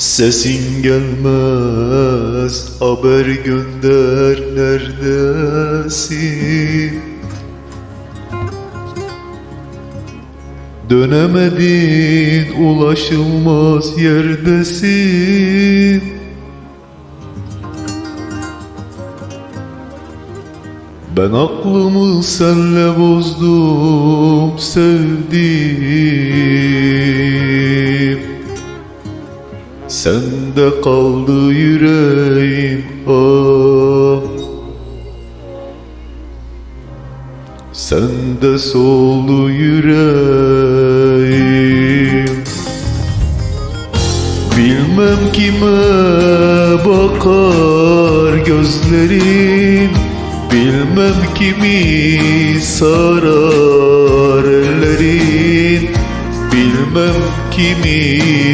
Sesin gelmez haber gönder neredesin? Dönemedin ulaşılmaz yerdesin. Ben aklımı senle bozdum sevdim Sende kaldı yüreğim ah. Sende soldu yüreğim. Bilmem kime bakar gözlerin Bilmem kimi sarar ellerin Bilmem kimi